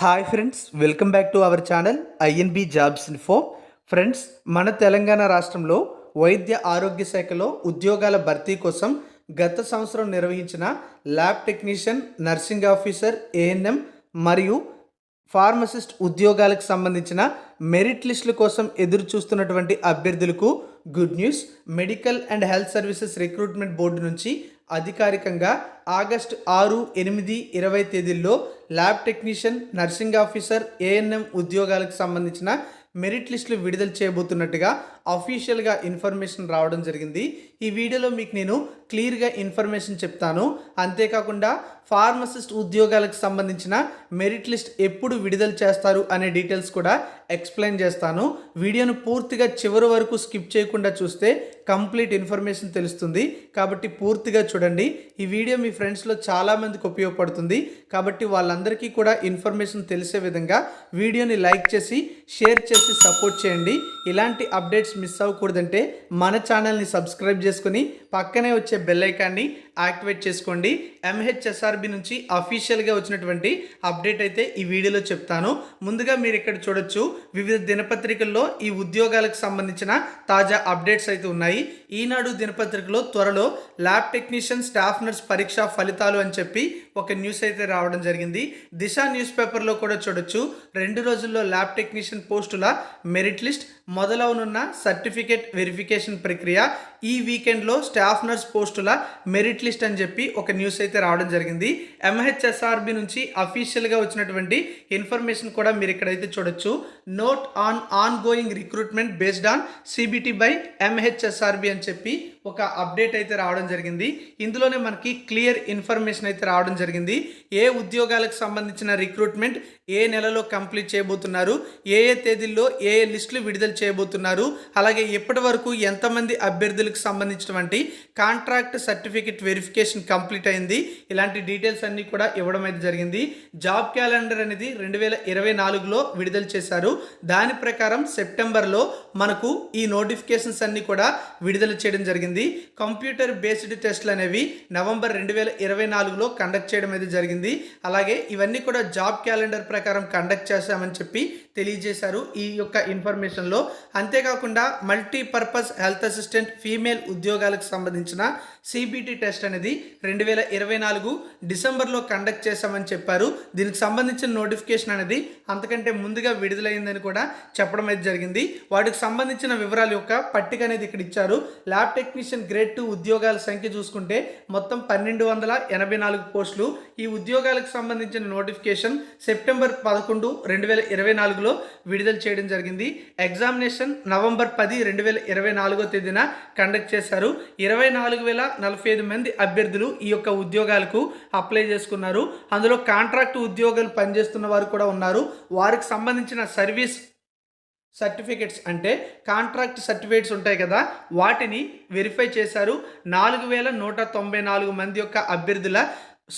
Hi friends welcome back to our channel INB jobs info friends మన తెలంగాణ రాష్ట్రంలో వైద్య ఆరోగ్య శాఖలో ఉద్యోగాల భర్తీ కోసం గత సంవత్సరం నిర్వహించిన lab technician nursing officer ANM మరియు ఫార్మసిస్ట్ ఉద్యోగాలకు సంబంధించిన మెరిట్ లిస్టుల కోసం ఎదురు చూస్తున్నటువంటి అభ్యర్థులకు good news medical and health services recruitment board నుంచి అధికారికంగా ఆగస్టు ఆరు ఎనిమిది ఇరవై తేదీల్లో lab technician nursing officer ANM ఉద్యోగాలకు సంబంధించిన మెరిట్ లిస్టులు విడుదల చేయబోతున్నట్టుగా అఫీషియల్గా ఇన్ఫర్మేషన్ రావడం జరిగింది. ఈ వీడియోలో మీకు నేను క్లియర్గా ఇన్ఫర్మేషన్ చెప్తాను. అంతేకాకుండా ఫార్మసిస్ట్ ఉద్యోగాలకు సంబంధించిన మెరిట్ లిస్ట్ ఎప్పుడు విడుదల చేస్తారు అనే డీటెయిల్స్ కూడా ఎక్స్ప్లెయిన్ చేస్తాను. వీడియోను పూర్తిగా చివరి వరకు స్కిప్ చేయకుండా చూస్తే కంప్లీట్ ఇన్ఫర్మేషన్ తెలుస్తుంది. కాబట్టి పూర్తిగా చూడండి. ఈ వీడియో మీ ఫ్రెండ్స్లో చాలామందికి ఉపయోగపడుతుంది. కాబట్టి వాళ్ళందరికీ కూడా ఇన్ఫర్మేషన్ తెలిసే విధంగా వీడియోని లైక్ చేసి షేర్ చేసి సపోర్ట్ చేయండి. ఇలాంటి అప్డేట్స్ మిస్ అవ్వకూడదంటే మన ఛానల్ని సబ్స్క్రైబ్ చేసుకుని పక్కనే వచ్చే బెల్ ఐకాన్ని యాక్టివేట్ చేసుకోండి. ఎంహెచ్ఎస్ఆర్బి నుంచి అఫీషియల్గా వచ్చినటువంటి అప్డేట్ అయితే ఈ వీడియోలో చెప్తాను. ముందుగా మీరు ఇక్కడ చూడొచ్చు వివిధ దినపత్రికల్లో ఈ ఉద్యోగాలకు సంబంధించిన తాజా అప్డేట్స్ అయితే ఉన్నాయి. ఈనాడు దినపత్రికలో త్వరలో ల్యాబ్ టెక్నీషియన్ స్టాఫ్ నర్స్ పరీక్ష ఫలితాలు అని చెప్పి ఒక న్యూస్ అయితే రావడం జరిగింది. దిశ న్యూస్ పేపర్లో కూడా చూడొచ్చు. రెండు రోజుల్లో ల్యాబ్ టెక్నీషియన్ పోస్టుల మెరిట్ లిస్ట్ మొదలవనున్న సర్టిఫికేట్ వెరిఫికేషన్ ప్రక్రియ. ఈ వీకెండ్లో స్టాఫ్ నర్స్ పోస్టుల మెరిట్ లిస్ట్ అని చెప్పి ఒక న్యూస్ అయితే రావడం జరిగింది. ఎంహెచ్ఎస్ఆర్బి నుంచి అఫీషియల్గా వచ్చినటువంటి ఇన్ఫర్మేషన్ కూడా మీరు ఇక్కడైతే చూడొచ్చు. Note on ongoing recruitment based on CBT by MHSRB అని చెప్పి ఒక అప్డేట్ అయితే రావడం జరిగింది. ఇందులోనే మనకి క్లియర్ ఇన్ఫర్మేషన్ అయితే రావడం జరిగింది. ఏ ఉద్యోగాలకు సంబంధించిన రిక్రూట్మెంట్ ఏ నెలలో కంప్లీట్ చేయబోతున్నారు ఏ ఏ తేదీల్లో ఏ ఏ లిస్టులు విడుదల చేయబోతున్నారు అలాగే ఇప్పటి వరకు ఎంతమంది అభ్యర్థులకు సంబంధించినటువంటి కాంట్రాక్ట్ సర్టిఫికేట్ వెరిఫికేషన్ కంప్లీట్ అయింది ఇలాంటి డీటెయిల్స్ అన్నీ కూడా ఇవ్వడం అయితే జరిగింది. జాబ్ క్యాలెండర్ అనేది రెండు వేల ఇరవై నాలుగులో విడుదల చేశారు. దాని ప్రకారం సెప్టెంబర్లో మనకు ఈ నోటిఫికేషన్స్ అన్నీ కూడా విడుదల చేయడం జరిగింది. కంప్యూటర్ బేస్డ్ టెస్ట్లు అనేవి నవంబర్ రెండు వేల ఇరవై నాలుగులో కండక్ట్ చేయడం అయితే జరిగింది. అలాగే ఇవన్నీ కూడా జాబ్ క్యాలెండర్ ప్రకారం కండక్ట్ చేశామని చెప్పి తెలియజేశారు ఈ యొక్క ఇన్ఫర్మేషన్లో అంతేకాకుండా మల్టీపర్పస్ హెల్త్ అసిస్టెంట్ ఫీమేల్ ఉద్యోగాలకు సంబంధించిన సిబిటి టెస్ట్ అనేది రెండు వేల ఇరవై నాలుగు డిసెంబర్లో కండక్ట్ చేశామని చెప్పారు. దీనికి సంబంధించిన నోటిఫికేషన్ అనేది అంతకంటే ముందుగా విడుదలైందని కూడా చెప్పడం అయితే జరిగింది. వాటికి సంబంధించిన వివరాల యొక్క పట్టిక అనేది ఇక్కడ ఇచ్చారు. ల్యాబ్ టెక్నీషియన్ గ్రేడ్ టూ ఉద్యోగాల సంఖ్య చూసుకుంటే మొత్తం పన్నెండు వందల ఎనభై నాలుగు పోస్టులు. ఈ ఉద్యోగాలకు సంబంధించిన నోటిఫికేషన్ సెప్టెంబర్ పదకొండు రెండు వేల ఇరవై నాలుగు నాలుగులో విడుదల చేయడం జరిగింది. ఎగ్జామినేషన్ నవంబర్ పది రెండు వేల ఇరవై నాలుగో తేదీన కండక్ట్ చేశారు. ఇరవై నాలుగు వేల నలభై ఐదు మంది అభ్యర్థులు ఈ యొక్క ఉద్యోగాలకు అప్లై చేసుకున్నారు. అందులో కాంట్రాక్ట్ ఉద్యోగాలు పనిచేస్తున్న వారు కూడా ఉన్నారు. వారికి సంబంధించిన సర్వీస్ సర్టిఫికెట్స్ అంటే కాంట్రాక్ట్ సర్టిఫికేట్స్ ఉంటాయి కదా వాటిని వెరిఫై చేశారు. నాలుగు వేల నూట తొంభై నాలుగు మంది యొక్క అభ్యర్థుల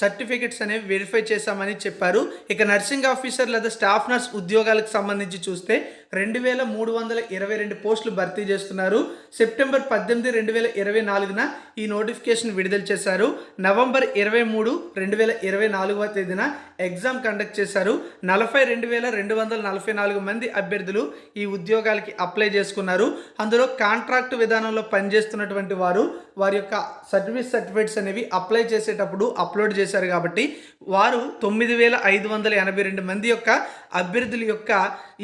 సర్టిఫికెట్స్ అనేవి వెరిఫై చేశామని చెప్పారు. ఇక నర్సింగ్ ఆఫీసర్ లేదా స్టాఫ్ నర్స్ ఉద్యోగాలకు సంబంధించి చూస్తే రెండు వేల మూడు వందల ఇరవై రెండు పోస్టులు భర్తీ చేస్తున్నారు. సెప్టెంబర్ పద్దెనిమిది రెండు వేల ఇరవై నాలుగున ఈ నోటిఫికేషన్ విడుదల చేశారు. నవంబర్ ఇరవై మూడు రెండు వేల ఇరవై నాలుగవ తేదీన ఎగ్జామ్ కండక్ట్ చేశారు. నలభై రెండు వేల రెండు వందల నలభై నాలుగు మంది అభ్యర్థులు ఈ ఉద్యోగాలకి అప్లై చేసుకున్నారు. అందులో కాంట్రాక్ట్ విధానంలో పనిచేస్తున్నటువంటి వారు వారి యొక్క సర్వీస్ సర్టిఫికేట్స్ అనేవి అప్లై చేసేటప్పుడు అప్లోడ్ చేశారు కాబట్టి వారు తొమ్మిది వేల ఐదు వందల ఎనభై రెండు మంది యొక్క అభ్యర్థుల యొక్క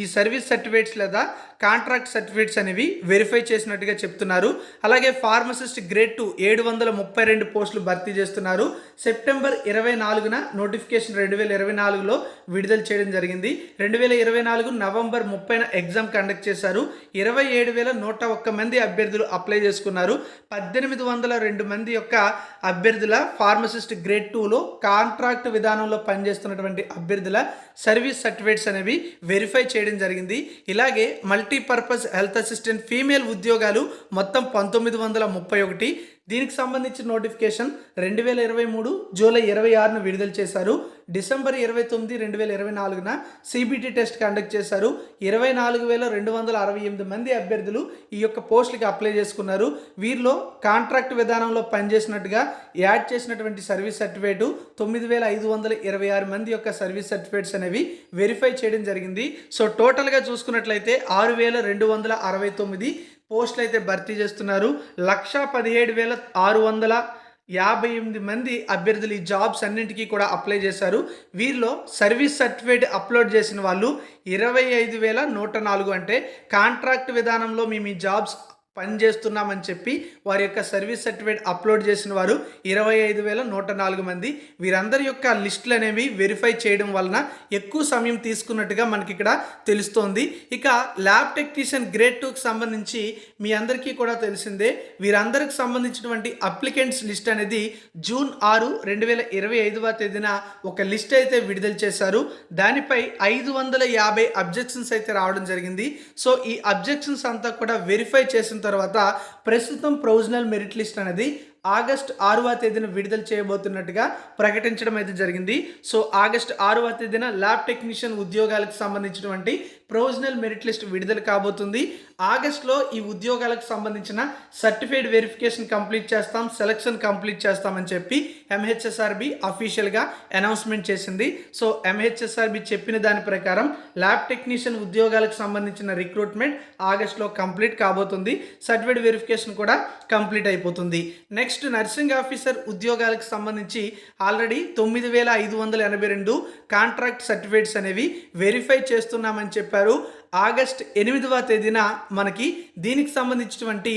ఈ సర్వీస్ సర్టిఫికేట్స్ లేదా కాంట్రాక్ట్ సర్టిఫికేట్స్ అనేవి వెరిఫై చేసినట్టుగా చెప్తున్నారు. అలాగే ఫార్మసిస్ట్ గ్రేడ్ టూ ఏడు వందల ముప్పై రెండు పోస్టులు భర్తీ చేస్తున్నారు. సెప్టెంబర్ ఇరవై నాలుగున నోటిఫికేషన్ రెండు వేల ఇరవై నాలుగులో విడుదల చేయడం జరిగింది. రెండు వేల ఇరవై నాలుగు నవంబర్ ముప్పైన ఎగ్జామ్ కండక్ట్ చేశారు. ఇరవై ఏడు వేల నూట ఒక్క మంది అభ్యర్థులు అప్లై చేసుకున్నారు. పద్దెనిమిది వందల రెండు మంది యొక్క అభ్యర్థుల ఫార్మసిస్ట్ గ్రేడ్ టూలో కాంట్రాక్ట్ విధానంలో పనిచేస్తున్నటువంటి అభ్యర్థుల సర్వీస్ సర్టిఫికేట్స్ అనేవి వెరిఫై చేయడం జరిగింది. ఇలాగే మల్టీపర్పస్ హెల్త్ అసిస్టెంట్ ఫీమేల్ ఉద్యోగాలు మొత్తం పంతొమ్మిది వందల ముప్పై ఒకటి దీనికి సంబంధించిన నోటిఫికేషన్ రెండు వేల ఇరవై మూడు జూలై ఇరవై ఆరున విడుదల చేశారు. డిసెంబర్ ఇరవై తొమ్మిది రెండు వేల ఇరవై నాలుగున సిబిటి టెస్ట్ కండక్ట్ చేశారు. ఇరవై నాలుగు వేల రెండు వందల అరవై ఎనిమిది మంది అభ్యర్థులు ఈ యొక్క పోస్టులకి అప్లై చేసుకున్నారు. వీరిలో కాంట్రాక్ట్ విధానంలో పనిచేసినట్టుగా యాడ్ చేసినటువంటి సర్వీస్ సర్టిఫికేట్ తొమ్మిది వేల ఐదు వందల ఇరవై ఆరు మంది యొక్క సర్వీస్ సర్టిఫికేట్స్ అనేవి వెరిఫై చేయడం జరిగింది. సో టోటల్గా చూసుకున్నట్లయితే ఆరు వేల రెండు వందల అరవై తొమ్మిది పోస్టులు అయితే భర్తీ చేస్తున్నారు. లక్ష పదిహేడు వేల ఆరు వందల యాభై ఎనిమిది మంది అభ్యర్థులు ఈ జాబ్స్ అన్నింటికీ కూడా అప్లై చేశారు. వీరిలో సర్వీస్ సర్టిఫికేట్ అప్లోడ్ చేసిన వాళ్ళు ఇరవై ఐదు వేల నూట నాలుగు అంటే కాంట్రాక్ట్ విధానంలో మేము ఈ జాబ్స్ పనిచేస్తున్నామని చెప్పి వారి యొక్క సర్వీస్ సర్టిఫికేట్ అప్లోడ్ చేసిన వారు ఇరవై ఐదు వేల నూట నాలుగు మంది. వీరందరి యొక్క లిస్టులు అనేవి వెరిఫై చేయడం వలన ఎక్కువ సమయం తీసుకున్నట్టుగా మనకి ఇక్కడ తెలుస్తోంది. ఇక ల్యాబ్ టెక్నీషియన్ గ్రేడ్ టూకి సంబంధించి మీ అందరికీ కూడా తెలిసిందే. వీరందరికి సంబంధించినటువంటి అప్లికెంట్స్ లిస్ట్ అనేది జూన్ ఆరు రెండు వేల ఇరవై ఐదవ తేదీన ఒక లిస్ట్ అయితే విడుదల చేశారు. దానిపై ఐదు వందల యాభై అబ్జెక్షన్స్ అయితే రావడం జరిగింది. సో ఈ అబ్జెక్షన్స్ అంతా కూడా వెరిఫై చేసిన తర్వాత ప్రస్తుతం ప్రొవిజనల్ మెరిట్ లిస్ట్ అనేది ఆగస్ట్ ఆరవ తేదీన విడుదల చేయబోతున్నట్టుగా ప్రకటించడం అయితే జరిగింది. సో ఆగస్ట్ ఆరవ తేదీన ల్యాబ్ టెక్నీషియన్ ఉద్యోగాలకు సంబంధించినటువంటి ప్రొవిజనల్ మెరిట్ లిస్ట్ విడుదల కాబోతుంది. ఆగస్ట్లో ఈ ఉద్యోగాలకు సంబంధించిన సర్టిఫైడ్ వెరిఫికేషన్ కంప్లీట్ చేస్తాం సెలక్షన్ కంప్లీట్ చేస్తామని చెప్పి ఎంహెచ్ఎస్ఆర్బి అఫీషియల్గా అనౌన్స్మెంట్ చేసింది. సో ఎంహెచ్ఎస్ఆర్బి చెప్పిన దాని ప్రకారం ల్యాబ్ టెక్నీషియన్ ఉద్యోగాలకు సంబంధించిన రిక్రూట్మెంట్ ఆగస్ట్లో కంప్లీట్ కాబోతుంది. సర్టిఫైడ్ వెరిఫికేషన్ కూడా కంప్లీట్ అయిపోతుంది. నెక్స్ట్ నెక్స్ట్ నర్సింగ్ ఆఫీసర్ ఉద్యోగాలకు సంబంధించి ఆల్రెడీ తొమ్మిది వేల ఐదు వందల ఎనభై రెండు కాంట్రాక్ట్ సర్టిఫికేట్స్ అనేవి వెరిఫై చేస్తున్నామని చెప్పారు. ఆగస్ట్ ఎనిమిదవ తేదీన మనకి దీనికి సంబంధించినటువంటి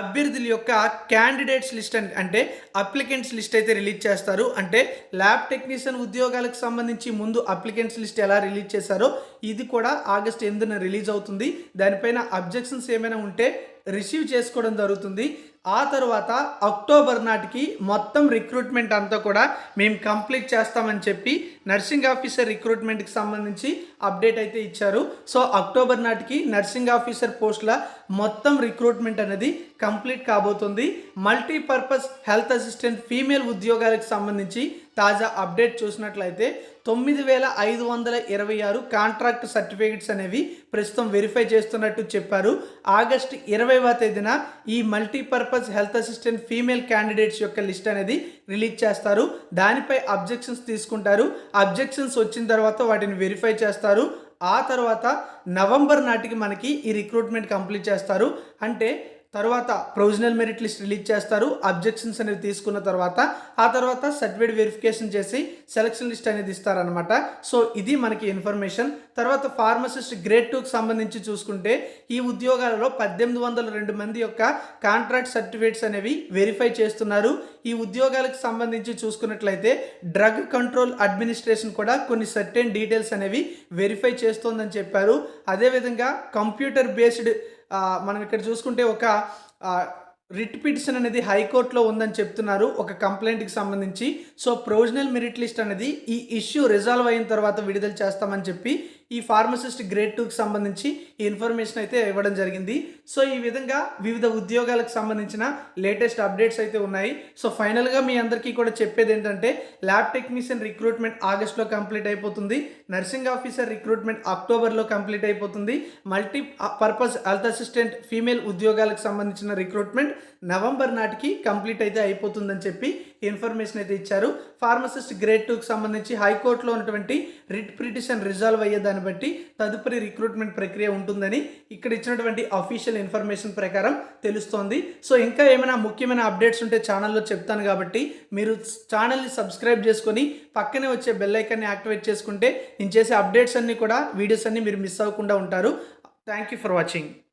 అభ్యర్థుల యొక్క క్యాండిడేట్స్ లిస్ట్ అంటే అప్లికెంట్స్ లిస్ట్ అయితే రిలీజ్ చేస్తారు. అంటే ల్యాబ్ టెక్నీషియన్ ఉద్యోగాలకు సంబంధించి ముందు అప్లికెంట్స్ లిస్ట్ ఎలా రిలీజ్ చేశారో ఇది కూడా ఆగస్ట్ ఎనిమిదిన రిలీజ్ అవుతుంది. దానిపైన అబ్జెక్షన్స్ ఏమైనా ఉంటే రిసీవ్ చేసుకోవడం జరుగుతుంది. ఆ తర్వాత అక్టోబర్ నాటికి మొత్తం రిక్రూట్మెంట్ అంతా కూడా మేము కంప్లీట్ చేస్తామని చెప్పి నర్సింగ్ ఆఫీసర్ రిక్రూట్మెంట్కి సంబంధించి అప్డేట్ అయితే ఇచ్చారు. సో అక్టోబర్ నాటికి నర్సింగ్ ఆఫీసర్ పోస్టుల మొత్తం రిక్రూట్మెంట్ అనేది కంప్లీట్ కాబోతుంది. మల్టీపర్పస్ హెల్త్ అసిస్టెంట్ ఫీమేల్ ఉద్యోగాలకు సంబంధించి తాజా అప్డేట్ చూసినట్లయితే తొమ్మిది వేల ఐదు వందల ఇరవై ఆరు కాంట్రాక్ట్ సర్టిఫికేట్స్ అనేవి ప్రస్తుతం వెరిఫై చేస్తున్నట్టు చెప్పారు. ఆగస్ట్ ఇరవైవ తేదీన ఈ multipurpose health assistant female candidates యొక్క లిస్ట్ అనేది రిలీజ్ చేస్తారు. దానిపై అబ్జెక్షన్స్ తీసుకుంటారు. అబ్జెక్షన్స్ వచ్చిన తర్వాత వాటిని వెరిఫై చేస్తారు. ఆ తర్వాత నవంబర్ నాటికి మనకి ఈ రిక్రూట్మెంట్ కంప్లీట్ చేస్తారు. అంటే తర్వాత ప్రొవిజనల్ మెరిట్ లిస్ట్ రిలీజ్ చేస్తారు. అబ్జెక్షన్స్ అనేవి తీసుకున్న తర్వాత ఆ తర్వాత సర్టిఫికేట్ వెరిఫికేషన్ చేసి సెలక్షన్ లిస్ట్ అనేది ఇస్తారనమాట సో ఇది మనకి ఇన్ఫర్మేషన్. తర్వాత ఫార్మసిస్ట్ గ్రేడ్ టూకి సంబంధించి చూసుకుంటే ఈ ఉద్యోగాలలో పద్దెనిమిది వందల రెండు మంది యొక్క కాంట్రాక్ట్ సర్టిఫికేట్స్ అనేవి వెరిఫై చేస్తున్నారు. ఈ ఉద్యోగాలకు సంబంధించి చూసుకున్నట్లయితే డ్రగ్ కంట్రోల్ అడ్మినిస్ట్రేషన్ కూడా కొన్ని సర్టెన్ డీటెయిల్స్ అనేవి వెరిఫై చేస్తోందని చెప్పారు. అదేవిధంగా కంప్యూటర్ బేస్డ్ మనం ఇక్కడ చూసుకుంటే ఒక రిట్ పిటిషన్ అనేది హైకోర్టులో ఉందని చెప్తున్నారు ఒక కంప్లైంట్కి సంబంధించి. సో ప్రొవిజనల్ మెరిట్ లిస్ట్ అనేది ఈ ఇష్యూ రిజాల్వ్ అయిన తర్వాత విడుదల చేస్తామని చెప్పి ఈ ఫార్మసిస్ట్ గ్రేడ్ టూకి సంబంధించి ఈ ఇన్ఫర్మేషన్ అయితే ఇవ్వడం జరిగింది. సో ఈ విధంగా వివిధ ఉద్యోగాలకు సంబంధించిన లేటెస్ట్ అప్డేట్స్ అయితే ఉన్నాయి. సో ఫైనల్గా మీ అందరికీ కూడా చెప్పేది ఏంటంటే ల్యాబ్ టెక్నీషియన్ రిక్రూట్మెంట్ ఆగస్ట్లో కంప్లీట్ అయిపోతుంది. నర్సింగ్ ఆఫీసర్ రిక్రూట్మెంట్ అక్టోబర్లో కంప్లీట్ అయిపోతుంది. Multipurpose health assistant female ఉద్యోగాలకు సంబంధించిన రిక్రూట్మెంట్ నవంబర్ నాటికి కంప్లీట్ అయితే అయిపోతుందని చెప్పి ఇన్ఫర్మేషన్ అయితే ఇచ్చారు. ఫార్మసిస్ట్ గ్రేడ్ టూకి సంబంధించి హైకోర్టులో ఉన్నటువంటి రిట్ పిటిషన్ రిజాల్వ్ అయ్యే దాన్ని బట్టి తదుపరి రిక్రూట్మెంట్ ప్రక్రియ ఉంటుందని ఇక్కడ ఇచ్చినటువంటి అఫీషియల్ ఇన్ఫర్మేషన్ ప్రకారం తెలుస్తోంది. సో ఇంకా ఏమైనా ముఖ్యమైన అప్డేట్స్ ఉంటే ఛానల్లో చెప్తాను కాబట్టి మీరు ఛానల్ని సబ్స్క్రైబ్ చేసుకొని పక్కనే వచ్చే బెల్ ఐకాన్ని యాక్టివేట్ చేసుకుంటే నేను చేసే అప్డేట్స్ అన్నీ కూడా వీడియోస్ అన్నీ మీరు మిస్ అవ్వకుండా ఉంటారు. Thank you for watching